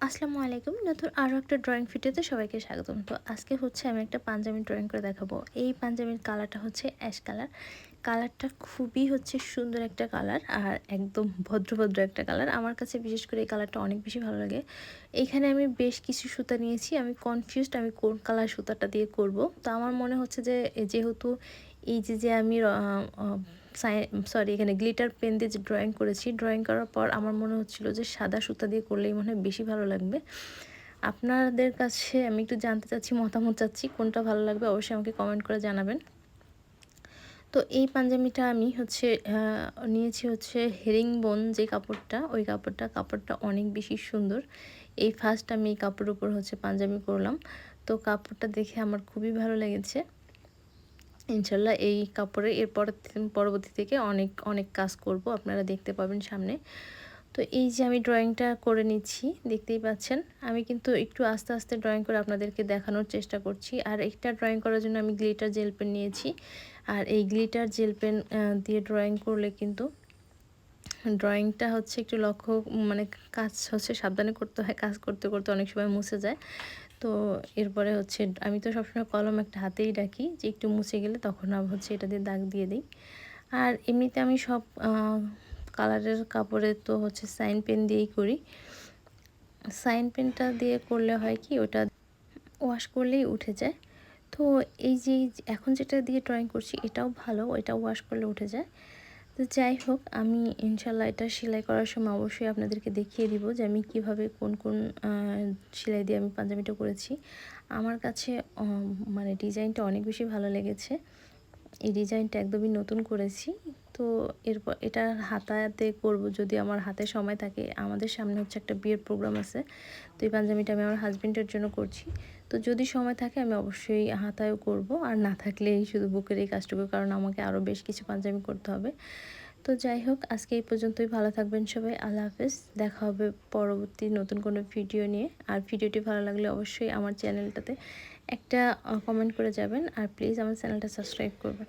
আসসালামু আলাইকুম। নতুন আরও একটা ড্রয়িং ভিডিওতে সবাইকে স্বাগতম। তো আজকে হচ্ছে আমি একটা পাঞ্জাবি ড্রয়িং করে দেখাবো। এই পাঞ্জাবির কালারটা হচ্ছে অ্যাশ কালার কালারটা খুবই হচ্ছে সুন্দর একটা কালার আর একদম ভদ্রভদ্র একটা কালার আমার কাছে বিশেষ করে এই কালারটা অনেক বেশি ভালো লাগে। এইখানে আমি বেশ কিছু সুতা নিয়েছি। আমি কনফিউজড আমি কোন কালার সুতাটা দিয়ে করব। তো আমার মনে হচ্ছে যে, যেহেতু এই যে যে আমি সরি এখানে গ্লিটার পেন দিয়ে যে ড্রয়িং করেছি ড্রয়িং করার পর আমার মনে হচ্ছিল যে সাদা সুতা দিয়ে করলেই মনে হয় বেশি ভালো লাগবে। আপনাদের কাছে আমি একটু জানতে চাচ্ছি, মতামত চাচ্ছি, কোনটা ভালো লাগবে অবশ্যই আমাকে কমেন্ট করে জানাবেন। তো এই পাঞ্জাবিটা আমি হচ্ছে নিয়েছি হচ্ছে হেরিং বোন যে কাপড়টা, ওই কাপড়টা কাপড়টা অনেক বেশি সুন্দর। এই ফার্স্ট আমি এই কাপড়ের উপর হচ্ছে পাঞ্জাবি করলাম। তো কাপড়টা দেখে আমার খুবই ভালো লেগেছে। ইনশাল্লাহ এই কাপড়ে এরপর পরবর্তী থেকে অনেক অনেক কাজ করব। আপনারা দেখতে পাবেন সামনে। তো এই যে আমি ড্রয়িংটা করে নিচ্ছি, দেখতেই পাচ্ছেন। আমি কিন্তু একটু আস্তে আস্তে ড্রয়িং করে আপনাদেরকে দেখানোর চেষ্টা করছি। আর একটা ড্রয়িং করার জন্য আমি গ্লিটার জেল পেন নিয়েছি। আর এই গ্লিটার জেল পেন দিয়ে ড্রয়িং করলে কিন্তু ড্রয়িংটা হচ্ছে একটু লক্ষ্য মানে কাজ হচ্ছে সাবধানে করতে হয়, কাজ করতে করতে অনেক সময় মুছে যায়। তো এরপরে হচ্ছে, আমি তো সবসময় কলম একটা হাতেই রাখি, যে একটু মুছে গেলে তখন আবার হচ্ছে এটা দিয়ে দাগ দিয়ে দিই। আর এমনিতে আমি সব কালারের কাপড়ে তো হচ্ছে সাইন পেন দিয়েই করি। সাইন পেনটা দিয়ে করলে হয় কি, ওটা ওয়াশ করলেই উঠে যায়। তো এই যে, এখন যেটা দিয়ে ড্রয়িং করছি, এটাও ভালো ওইটা ওয়াশ করলে উঠে যায়। তো যাই হোক, আমি ইনশাল্লাহ এটা সেলাই করার সময় অবশ্যই আপনাদেরকে দেখিয়ে দিব যে আমি কীভাবে কোন কোন সেলাই দিয়ে আমি পাঞ্জাবিটা করেছি। আমার কাছে মানে ডিজাইনটা অনেক বেশি ভালো লেগেছে। এই ডিজাইনটা একদমই নতুন করেছি। তো এরপর এটা হাতাতে করব যদি আমার হাতে সময় থাকে। আমাদের সামনে হচ্ছে একটা বিয়ের প্রোগ্রাম আছে। তো এই পাঞ্জাবিটা আমি আমার হাজব্যান্ডের জন্য করছি। তো যদি সময় থাকে আমি অবশ্যই হাতায়ও করব। আর না থাকলে এই শুধু বুকের এই কাজটুকু, কারণ আমাকে আরও বেশ কিছু পাঞ্জাবি করতে হবে। তো যাই হোক, আজকে এই পর্যন্তই। ভালো থাকবেন সবাই। আল্লাহ হাফেজ। দেখা হবে পরবর্তী নতুন কোনো ভিডিও নিয়ে। আর ভিডিওটি ভালো লাগলে অবশ্যই আমার চ্যানেলটাতে একটা কমেন্ট করে যাবেন। আর প্লিজ আমার চ্যানেলটা সাবস্ক্রাইব করবেন।